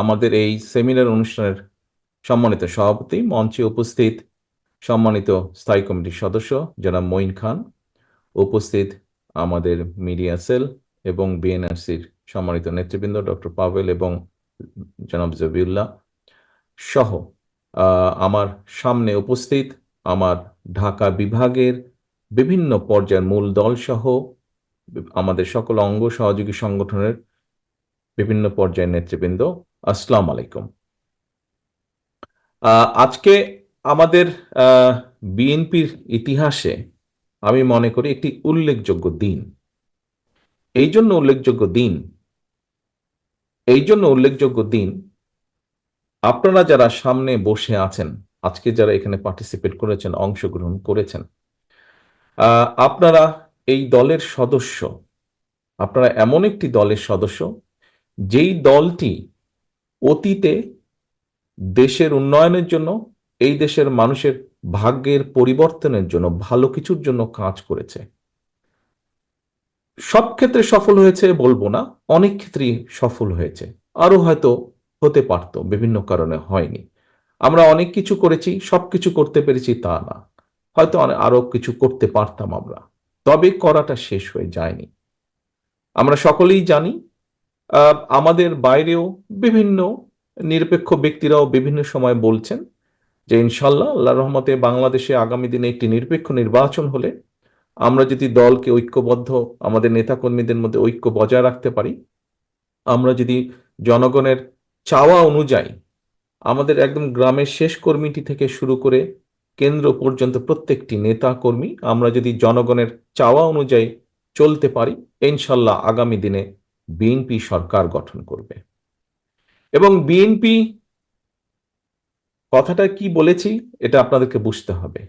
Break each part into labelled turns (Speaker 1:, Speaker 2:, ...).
Speaker 1: আমাদের এই সেমিনার অনুষ্ঠানের সম্মানিত সভাপতি, মঞ্চে উপস্থিত সম্মানিত স্থায়ী কমিটির সদস্য জনাব মঈন খান, উপস্থিত আমাদের মিডিয়া সেল এবং বিএনআরসির সম্মানিত নেতৃবৃন্দ ডক্টর পাভেল এবং জনাব জবিউল্লাহ সহ আমার সামনে উপস্থিত আমার ঢাকা বিভাগের বিভিন্ন পর্যায়ের মূল দল সহ আমাদের সকল অঙ্গ সহযোগী সংগঠনের বিভিন্ন পর্যায়ের নেতৃবৃন্দ আসসালাম আলাইকুম। আজকে আমাদের বিএনপির ইতিহাসে আমি মনে করি একটি উল্লেখযোগ্য দিন। এই জন্য উল্লেখযোগ্য দিন, এই জন্য উল্লেখযোগ্য দিন, আপনারা যারা সামনে বসে আছেন, আজকে যারা এখানে পার্টিসিপেট করেছেন, অংশগ্রহণ করেছেন আপনারা এই দলের সদস্য, আপনারা এমন একটি দলের সদস্য, যেই দলটি অতীতে দেশের উন্নয়নের জন্য, এই দেশের মানুষের ভাগ্যের পরিবর্তনের জন্য, ভালো কিছুর জন্য কাজ করেছে। সব ক্ষেত্রে সফল হয়েছে বলব না, অনেক ক্ষেত্রেই সফল হয়েছে। আরও হয়তো হতে পারত, বিভিন্ন কারণে হয়নি। আমরা অনেক কিছু করেছি সবকিছু করতে পেরেছি তা না। হয়তো আরও কিছু করতে পারতাম আমরা। তবে করাটা শেষ হয়ে যায়নি। আমরা সকলেই জানি আমাদের বাইরেও বিভিন্ন নিরপেক্ষ ব্যক্তিরাও বিভিন্ন সময় বলছেন যে ইনশাল্লাহ আল্লাহ রহমতে বাংলাদেশে আগামী দিনে একটি নিরপেক্ষ নির্বাচন হলে আমরা যদি দলকে ঐক্যবদ্ধ, আমাদের নেতাকর্মীদের মধ্যে ঐক্য বজায় রাখতে পারি, আমরা যদি জনগণের চাওয়া অনুযায়ী আমাদের একদম গ্রামের শেষ কর্মীটি থেকে শুরু করে কেন্দ্র পর্যন্ত প্রত্যেকটি নেতা কর্মী আমরা যদি জনগণের চাওয়া অনুযায়ী চলতে পারি, ইনশাল্লাহ আগামী দিনে বিএনপি সরকার গঠন করবে। এবং বিএনপি কথাটা কি বলেছি, এটা আপনাদেরকে বুঝতে হবে।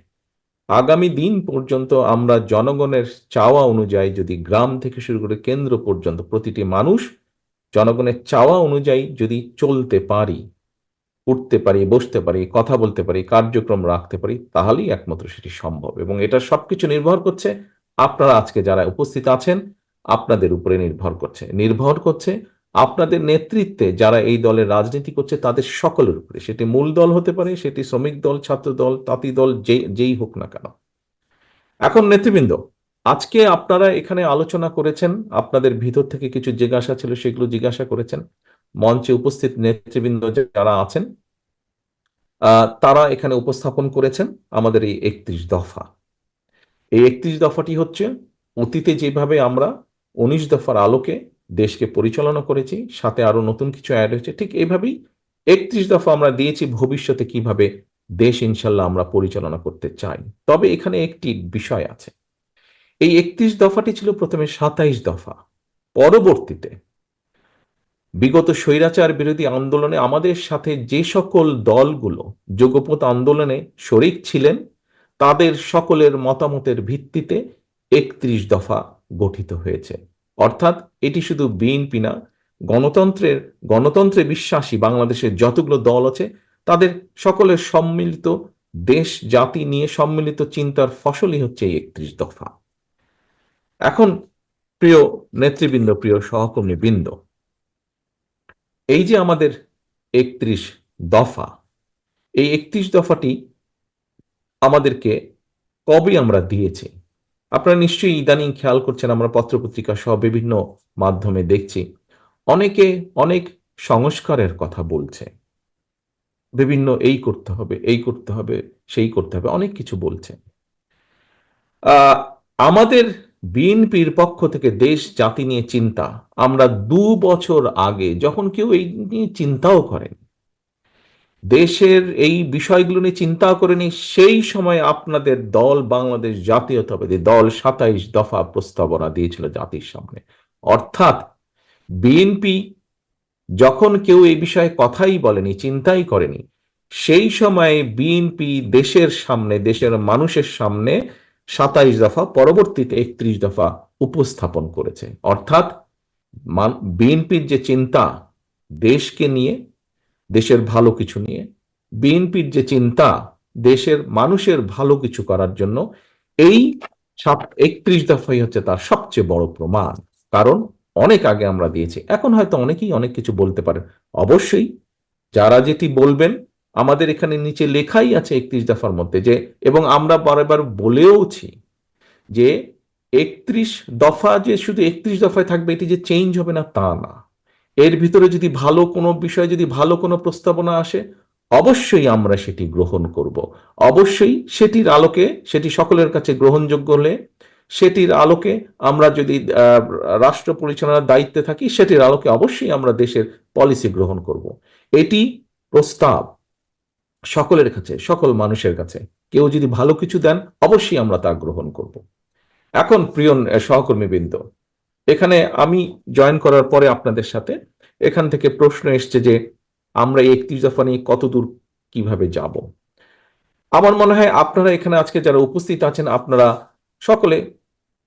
Speaker 1: আগামী দিন পর্যন্ত আমরা জনগণের চাওয়া অনুযায়ী যদি গ্রাম থেকে শুরু করে কেন্দ্র পর্যন্ত প্রতিটি মানুষ জনগণের চাওয়া অনুযায়ী যদি চলতে পারি, উঠতে পারি, বসতে পারি, কথা বলতে পারি, কার্যক্রম রাখতে পারি, তাহলেই একমাত্র সেটি সম্ভব। এবং এটা সবকিছু নির্ভর করছে আপনারা আজকে যারা উপস্থিত আছেন আপনাদের উপরে নির্ভর করছে। নির্ভর করছে আপনাদের নেতৃত্বে যারা এই দলের রাজনীতি করছে, তাদের সকলের উপরে। সেটি মূল দল হতে পারে, সেটি শ্রমিক দল, ছাত্র দল, তাঁতি দল যেই হোক না কেন। এখন নেতৃবৃন্দ, আজকে আপনারা এখানে আলোচনা করেছেন, আপনাদের ভিতর থেকে কিছু জিজ্ঞাসা ছিল, সেগুলো জিজ্ঞাসা করেছেন। মঞ্চে উপস্থিত নেতৃবৃন্দ যারা আছেন তারা এখানে উপস্থাপন করেছেন আমাদের এই একত্রিশ দফা। এই একত্রিশ দফাটি হচ্ছে, অতীতে যেভাবে আমরা উনিশ দফার আলোকে দেশকে পরিচালনা করেছি, সাথে আরও নতুন কিছু অ্যাড হয়েছে। ঠিক এইভাবেই একত্রিশ দফা আমরা দিয়েছি, ভবিষ্যতে কীভাবে দেশ ইনশাল্লাহ আমরা পরিচালনা করতে চাই। তবে এখানে একটি বিষয় আছে। এই একত্রিশ দফাটি ছিল প্রথমে সাতাইশ দফা। পরবর্তীতে বিগত স্বৈরাচার বিরোধী আন্দোলনে আমাদের সাথে যে সকল দলগুলো যোগপথ আন্দোলনে শরিক ছিলেন, তাদের সকলের মতামতের ভিত্তিতে একত্রিশ দফা গঠিত হয়েছে। অর্থাৎ এটি শুধু বিএনপি না, গণতন্ত্রের, গণতন্ত্রে বিশ্বাসী বাংলাদেশের যতগুলো দল আছে, তাদের সকলের সম্মিলিত দেশ, জাতি নিয়ে সম্মিলিত চিন্তার ফসলই হচ্ছে এই একত্রিশ দফা। এখন প্রিয় নেতৃবৃন্দ, প্রিয় সহকর্মী বৃন্দ, এই যে আমাদের একত্রিশ দফা, এই একত্রিশ দফাটি আমাদেরকে কবে আমরা দিয়েছি? আপনারা নিশ্চয়ই ইদানিং খেয়াল করছেন আমরা পত্রপত্রিকা সহ বিভিন্ন মাধ্যমে দেখছি। অনেকে অনেক সংস্কারের কথা বলছে। বিভিন্ন এই করতে হবে, এই করতে হবে, সেই করতে হবে, অনেক কিছু বলছে। আমাদের বিএনপির পক্ষ থেকে দেশ, জাতি নিয়ে চিন্তা। আমরা দু বছর আগে যখন কেউ এই নিয়ে চিন্তাও করেন দেশের এই বিষয়গুলো নিয়ে চিন্তা করেনি সেই সময় আপনাদের দল বাংলাদেশ জাতীয়তাবাদী দল সাতাইশ দফা প্রস্তাবনা দিয়েছিল জাতির সামনে। অর্থাৎ বিএনপি যখন কেউ এই বিষয়ে কথাই বলেনি, চিন্তাই করেনি, সেই সময়ে বিএনপি দেশের সামনে, দেশের মানুষের সামনে সাতাইশ দফা, পরবর্তীতে একত্রিশ দফা উপস্থাপন করেছে। অর্থাৎ বিএনপির যে চিন্তা, দেশকে নিয়ে দেশের ভালো কিছু নিয়ে। বিএনপির যে চিন্তা, দেশের মানুষের ভালো কিছু করার জন্য এই একত্রিশ দফাই হচ্ছে তার সবচেয়ে বড় প্রমাণ। কারণ অনেক আগে আমরা দিয়েছি, এখন হয়তো অনেকেই অনেক কিছু বলতে পারেন অবশ্যই যারা যেটি বলবেন, আমাদের এখানে নিচে লেখাই আছে একত্রিশ দফার মধ্যে যে, এবং আমরা বারবার বলেওছি যে, একত্রিশ দফা যে শুধু একত্রিশ দফায় থাকবে, এটি যে চেঞ্জ হবে না তা না। এর ভিতরে যদি ভালো কোনো বিষয়ে যদি ভালো কোনো প্রস্তাবনা আসে, অবশ্যই আমরা সেটি গ্রহণ করব। অবশ্যই সেটির আলোকে, সেটি সকলের কাছে গ্রহণযোগ্য হলে, সেটির আলোকে আমরা যদি রাষ্ট্র পরিচালনার দায়িত্বে থাকি, সেটির আলোকে অবশ্যই আমরা দেশের পলিসি গ্রহণ করব। এটি প্রস্তাব সকলের কাছে, সকল মানুষের কাছে। কেউ যদি ভালো কিছু দেন, অবশ্যই আমরা তা গ্রহণ করব। এখন প্রিয় সহকর্মীবৃন্দ এখানে আমি জয়েন করার পরে আপনাদের সাথে এখান থেকে প্রশ্ন এসছে যে আমরা এই একত্রিশ দফা নিয়ে কতদূর কীভাবে যাব। আমার মনে হয় আপনারা এখানে আজকে যারা উপস্থিত আছেন, আপনারা সকলে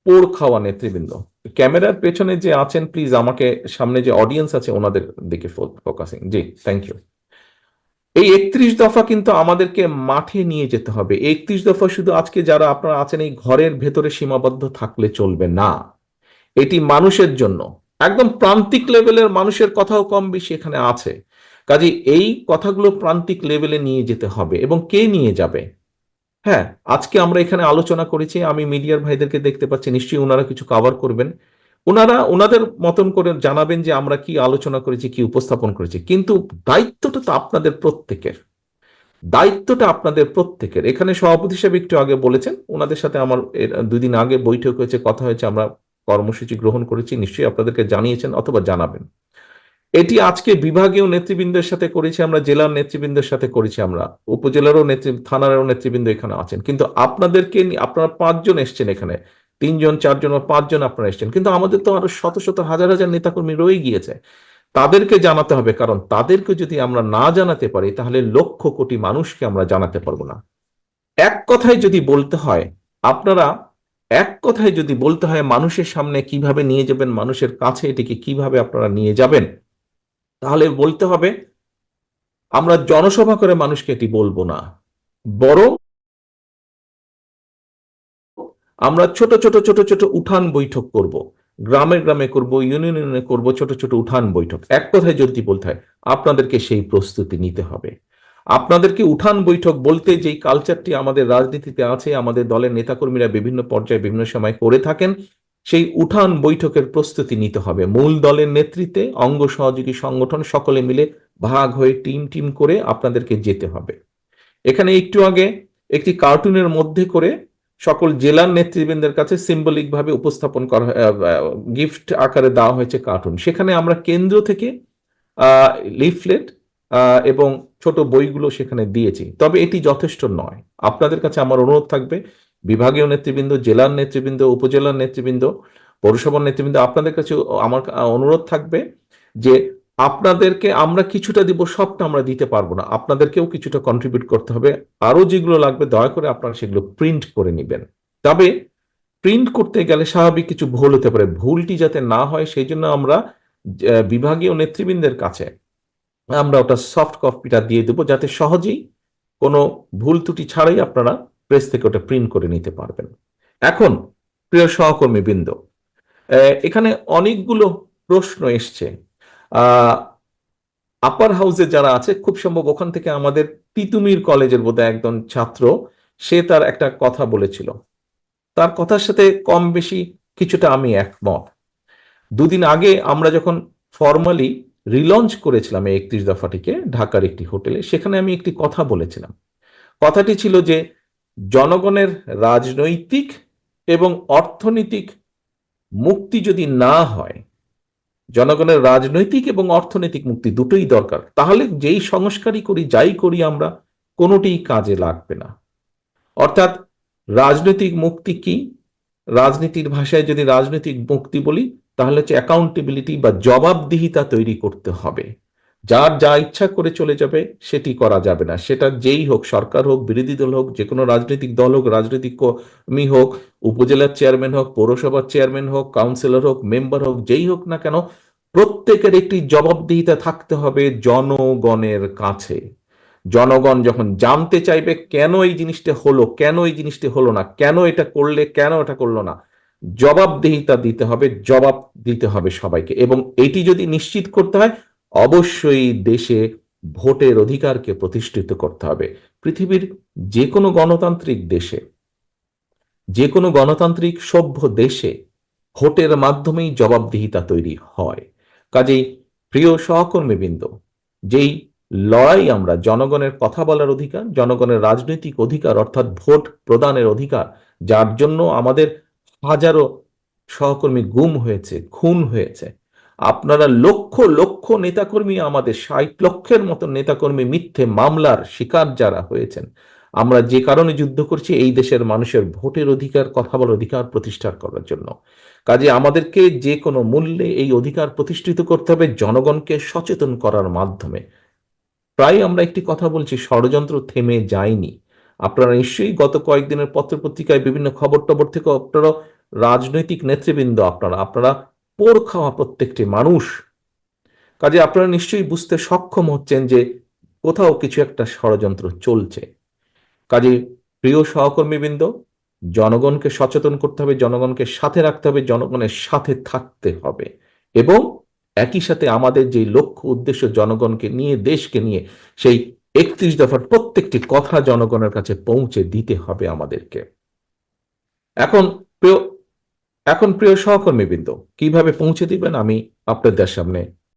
Speaker 1: পোড় খাওয়া নেতৃবৃন্দ। ক্যামেরার পেছনে যে আছেন প্লিজ আমাকে সামনে যে অডিয়েন্স আছে, ওনাদের দিকে ফোকাসিং জি থ্যাংক ইউ এই একত্রিশ দফা কিন্তু আমাদেরকে মাঠে নিয়ে যেতে হবে। একত্রিশ দফা শুধু আজকে যারা আপনারা আছেন, এই ঘরের ভেতরে সীমাবদ্ধ থাকলে চলবে না। এটি মানুষের জন্য। একদম প্রান্তিক লেভেলের মানুষের কথাও কম বেশি এখানে আছে। কাজে এই কথাগুলো প্রান্তিক লেভেলে নিয়ে যেতে হবে এবং কে নিয়ে যাবে? হ্যাঁ আজকে আমরা এখানে আলোচনা করেছি, আমি মিডিয়ার ভাইদেরকে দেখতে পাচ্ছি, নিশ্চয়ই ওনারা কিছু কভার করবেন। ওনারা ওনাদের মতন করে জানাবেন যে আমরা কি আলোচনা করেছি, কি উপস্থাপন করেছি। কিন্তু দায়িত্বটা তো আপনাদের প্রত্যেকের। দায়িত্বটা আপনাদের প্রত্যেকের। এখানে সভাপতি সাহেব একটু আগে বলেছেন ওনাদের সাথে আমার দুদিন আগে বৈঠক হয়েছে, কথা হয়েছে, আমরা কর্মসূচি গ্রহণ করেছি, নিশ্চয়ই আপনাদেরকে জানিয়েছেন অথবা জানাবেন। এটি আজকে বিভাগীয় নেতৃবৃন্দের সাথে করেছি আমরা, জেলার নেতৃবৃন্দের সাথে করেছি আমরা, উপজেলারও নেতৃ, থানারও নেতৃবৃন্দ এখানে আছেন। কিন্তু আপনাদেরকে আপনারা পাঁচজন এসছেন এখানে, তিনজন, চারজন বা পাঁচজন আপনারা এসছেন। কিন্তু আমাদের তো আরও শত শত, হাজার হাজার নেতাকর্মী রয়ে গিয়েছে। তাদেরকে জানাতে হবে, কারণ তাদেরকে যদি আমরা না জানাতে পারি, তাহলে লক্ষ কোটি মানুষকে আমরা জানাতে পারব না। এক কথায় যদি বলতে হয়, আপনারা এক কথায় যদি বলতে হয় মানুষের সামনে কীভাবে নিয়ে যাবেন, মানুষের কাছে এটিকে কীভাবে আপনারা নিয়ে যাবেন, তাহলে বলতে হবে, আমরা জনসভা করে মানুষকে এটি বলব না। বরং আমরা ছোট ছোট ছোট ছোট উঠান বৈঠক করব। গ্রামে গ্রামে করব, ইউনিয়নে ইউনিয়নে করব, ছোট ছোট উঠান বৈঠক। এক কথায় যদি বলতে হয়, আপনাদেরকে সেই প্রস্তুতি নিতে হবে। আপনাদেরকে উঠান বৈঠক বলতে যেই কালচারটি আমাদের রাজনীতিতে আছে, আমাদের দলের নেতাকর্মীরা বিভিন্ন পর্যায়ে বিভিন্ন সময় করে থাকেন, সেই উঠান বৈঠকের প্রস্তুতি নিতে হবে। মূল দলের নেতৃত্বে অঙ্গ সহযোগী সংগঠন সকলে মিলে ভাগ হয়ে টিম টিম করে আপনাদেরকে যেতে হবে। এখানে একটু আগে একটি কার্টুনের মধ্যে করে সকল জেলার নেতৃবৃন্দের কাছে সিম্বলিক ভাবে উপস্থাপন করা গিফট আকারে দেওয়া হয়েছে কার্টুন। সেখানে আমরা কেন্দ্র থেকে লিফলেট এবং ছোট বইগুলো সেখানে দিয়েছি। তবে এটি যথেষ্ট নয়। আপনাদের কাছে আমার অনুরোধ থাকবে, বিভাগীয় নেতৃবৃন্দ, জেলার নেতৃবৃন্দ, উপজেলার নেতৃবৃন্দ, পৌরসভার নেতৃবৃন্দ, আপনাদের কাছে আমার অনুরোধ থাকবে যে আপনাদেরকে আমরা কিছুটা দিব, সবটা আমরা দিতে পারব না। আপনাদেরকেও কিছুটা কন্ট্রিবিউট করতে হবে। আরও যেগুলো লাগবে, দয়া করে আপনারা সেগুলো প্রিন্ট করে নেবেন। তবে প্রিন্ট করতে গেলে স্বাভাবিক কিছু ভুল হতে পারে। ভুলটি যাতে না হয়, সেই জন্য আমরা বিভাগীয় নেতৃবৃন্দের কাছে আমরা ওটা সফট কপিটা দিয়ে দেবো যাতে সহজেই কোনো ভুল ত্রুটি ছাড়াই আপনারা প্রেস থেকে ওটা প্রিন্ট করে নিতে পারবেন। এখন, প্রিয় সহকর্মী বৃন্দ এখানে অনেকগুলো প্রশ্ন এসছে। আপার হাউসে যারা আছে, খুব সম্ভব ওখান থেকে আমাদের তিতুমির কলেজের বোধহয় একজন ছাত্র, সে তার একটা কথা বলেছিল। তার কথার সাথে কম বেশি কিছুটা আমি একমত। দুদিন আগে আমরা যখন ফর্মালি রিলঞ্চ করেছিলাম এই একত্রিশ দফাটিকে ঢাকার একটি হোটেলে। সেখানে আমি একটি কথা বলেছিলাম। কথাটি ছিল যে, জনগণের রাজনৈতিক এবং অর্থনৈতিক মুক্তি যদি না হয়, জনগণের রাজনৈতিক এবং অর্থনৈতিক মুক্তি দুটোই দরকার, তাহলে যেই সংস্কারই করি, যাই করি আমরা, কোনোটিই কাজে লাগবে না। অর্থাৎ রাজনৈতিক মুক্তি কি? রাজনীতির ভাষায় যদি রাজনৈতিক মুক্তি বলি তাহলে হচ্ছে অ্যাকাউন্টেবিলিটি বা জবাবদিহিতা তৈরি করতে হবে। যার যা ইচ্ছা করে চলে যাবে, সেটি করা যাবে না। সেটা যেই হোক, সরকার হোক, বিরোধী দল হোক যে কোনো রাজনৈতিক দল হোক, রাজনৈতিক কর্মী হোক, উপজেলার চেয়ারম্যান হোক, পৌরসভার চেয়ারম্যান হোক কাউন্সিলর হোক মেম্বার হোক, যেই হোক না কেন, প্রত্যেকের একটি জবাবদিহিতা থাকতে হবে জনগণের কাছে। জনগণ যখন জানতে চাইবে কেন এই জিনিসটা হলো, কেন এই জিনিসটা হলো না, কেন এটা করলে, কেন এটা করল না জবাবদিহিতা দিতে হবে, জবাব দিতে হবে সবাইকে। এবং এটি যদি নিশ্চিত করতে হয়, অবশ্যই দেশে ভোটের অধিকারকে প্রতিষ্ঠিত করতে হবে। পৃথিবীর যে কোনো গণতান্ত্রিক দেশে যে কোনো গণতান্ত্রিক সভ্য দেশে ভোটের মাধ্যমেই জবাবদিহিতা তৈরি হয়। কাজেই প্রিয় সহকর্মীবৃন্দ, যেই লড়াই আমরা, জনগণের কথা বলার অধিকার, জনগণের রাজনৈতিক অধিকার, অর্থাৎ ভোট প্রদানের অধিকার, যার জন্য আমাদের হাজারো সহকর্মী গুম হয়েছে, খুন হয়েছে। আপনারা লক্ষ লক্ষ নেতাকর্মী, আমাদের ষাট লক্ষের মতো নেতাকর্মী মিথ্যে মামলার শিকার যারা হয়েছেন, আমরা যে কারণে যুদ্ধ করছি, এই দেশের মানুষের ভোটের অধিকার, কথা বলার অধিকার প্রতিষ্ঠা করার জন্য। কাজে আমাদেরকে যে কোনো মূল্যে এই অধিকার প্রতিষ্ঠিত করতে হবে, জনগণকে সচেতন করার মাধ্যমে। প্রায় আমরা একটি কথা বলছি, ষড়যন্ত্র থেমে যায়নি। আপনারা নিশ্চয়ই গত কয়েকদিনের পত্রপত্রিকায় বিভিন্ন খবর টবর থেকে আপনারা রাজনৈতিক নেতৃবৃন্দ আপনারা আপনারা পোর খাওয়া প্রত্যেকটি মানুষ। কাজে আপনারা নিশ্চয়ই বুঝতে সক্ষম হচ্ছেন যে কোথাও কিছু একটা ষড়যন্ত্র চলছে। কাজে প্রিয় সহকর্মীবৃন্দ, জনগণকে সচেতন করতে হবে, জনগণকে সাথে রাখতে হবে, জনগণের সাথে থাকতে হবে। এবং একই সাথে আমাদের যে লক্ষ্য উদ্দেশ্য জনগণকে নিয়ে, দেশকে নিয়ে, সেই একত্রিশ দফার প্রত্যেকটি কথা জনগণের কাছে পৌঁছে দিতে হবে আমাদেরকে। এখন প্রিয় এখন প্রিয় সহকর্মীবৃন্দ কীভাবে পৌঁছে দিবেন আমি আপনাদের সামনে